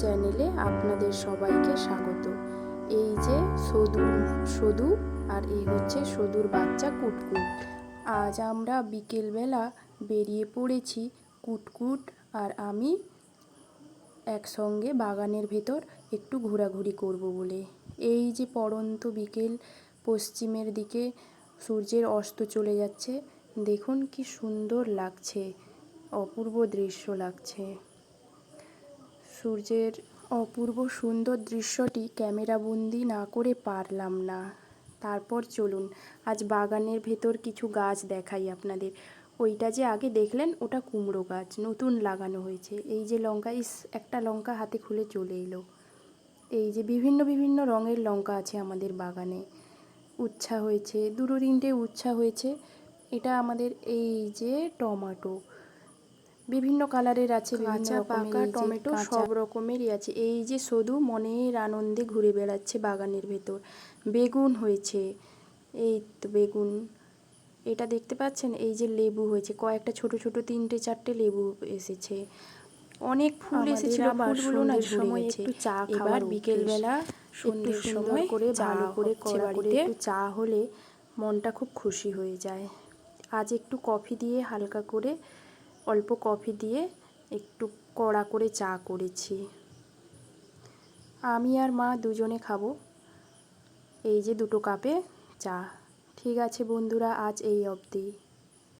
চ্যানেলে আপনাদের সবাইকে স্বাগত। এই যে সদু সদু আর এই হচ্ছে সদুর বাচ্চা কুটকুট। আজ আমরা বিকেলবেলা বেরিয়ে পড়েছি কুটকুট আর আমি একসঙ্গে বাগানের ভেতর একটু ঘোরাঘুরি করব বলে। এই যে পড়ন্ত বিকেল, পশ্চিমের দিকে সূর্যের অস্ত চলে যাচ্ছে, দেখুন কি সুন্দর লাগছে, অপূর্ব দৃশ্য লাগছে। সূর্যের অপূর্ব সুন্দর দৃশ্যটি ক্যামেরাবন্দি না করে পারলাম না। তারপর চলুন, আজ বাগানের ভেতর কিছু গাছ দেখাই আপনাদের। ওইটা যে আগে দেখলেন, ওটা কুমড়ো গাছ, নতুন লাগানো হয়েছে। এই যে লঙ্কা, ইস, একটা লঙ্কা হাতে খুলে চলে এলো। এই যে বিভিন্ন বিভিন্ন রঙের লঙ্কা আছে আমাদের বাগানে। উচ্ছা হয়েছে, দুটো তিনটে উচ্ছা হয়েছে। এটা আমাদের এই যে টমেটো বিভিন্ন কালারের আছে কাঁচা পাকা টমেটো সব রকমেরই আছে। এই যে শুধু মনের আনন্দে ঘুরে বেড়াচ্ছে বাগানের ভেতর। বেগুন হয়েছে এই তো বেগুন। এটা দেখতে পাচ্ছেন? এই যে লেবু হয়েছে কয়েকটা ছোট ছোট তিনটে চারটে লেবু এসেছে। অনেক ফুল এসেছিল ফুলগুলো না সময় একটু চা খাবার বিকেলবেলা সন্ধ্যের সময় করে ভালো করে করে চা হলে মনটা খুব খুশি হয়ে যায়। আজ একটু কফি দিয়ে হালকা করে অল্প কফি দিয়ে একটু কড়া করে চা করেছি। আমি আর মা দুজনে খাব। এই যে দুটো কাপে চা। ঠিক আছে বন্ধুরা, আজ এই অবধি।